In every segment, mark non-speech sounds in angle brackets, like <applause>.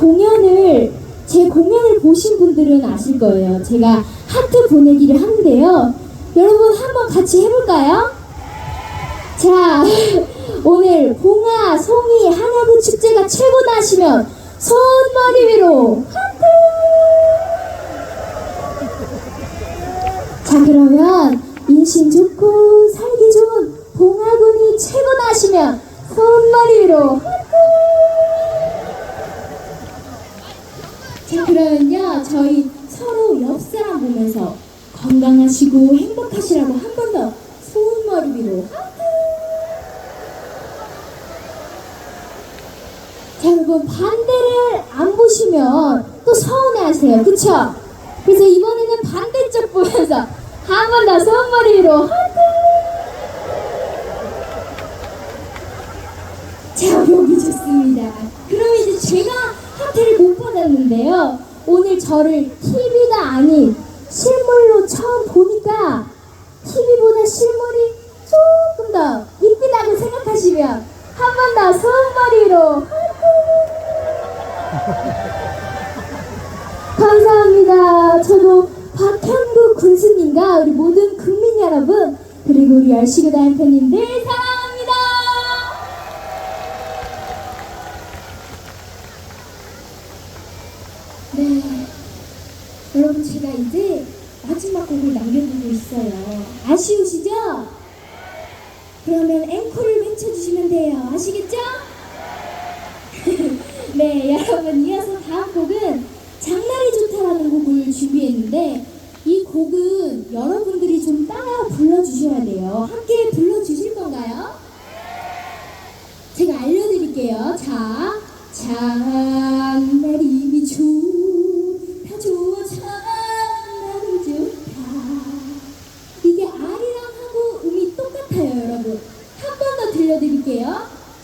공연을 제 공연을 보신 분들은 아실 거예요. 제가 하트 보내기를 하는데요. 여러분 한번 같이 해볼까요? 자, <laughs> 오늘 봉화, 송이, 한야구 축제가 최고다 하시면 손머리 위로 하트! 자, 그러면 인심 좋고 살기 좋은 봉화군이 최고다 하시면 손머리 위로 그러면요, 저희 서로 옆 사람 보면서 건강하시고 행복하시라고 한 번더 손머리 위로 하트! 자, 여러분, 반대를 안 보시면 또 서운해 하세요. 그쵸? 그래서 이번에는 반대쪽 보면서 한 번더 손머리 위로 하트! 자, 여기 좋습니다. 그럼 이제 제가 하트를 못 받았는데요. 오늘 저를 TV가 아닌 실물로 처음 보니까 TV보다 실물이 조금 더 이쁘다고 생각하시면 한 번더 손머리로 <laughs> 감사합니다. 저도 박현구 군수님과 우리 모든 국민 여러분 그리고 우리 열시구 팬님들 사랑 네. 여러분, 제가 이제 마지막 곡을 남겨두고 있어요. 아쉬우시죠? 그러면 앵콜을 외쳐주시면 돼요. 아시겠죠? <laughs> 네, 여러분, 이어서 다음 곡은 장날이 좋다라는 곡을 준비했는데, 이 곡은 여러분들이 좀 따라 불러주셔야 돼요. 함께 불러주실 건가요? 제가 알려드릴게요. 자, 장날이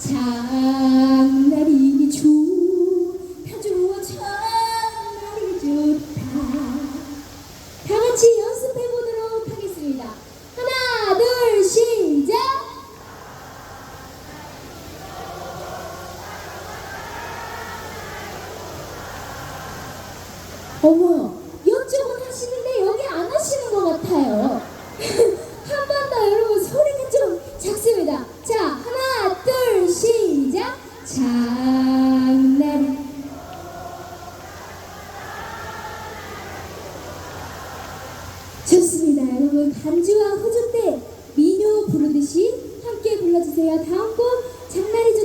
장날이 좋다 좋아 장날이 좋다. 다 같이 연습해 보도록 하겠습니다. 하나 둘 시작! 어머, 좋습니다. 여러분 감주와 호주 때 민요 부르듯이 함께 불러주세요. 다음 곡 장날이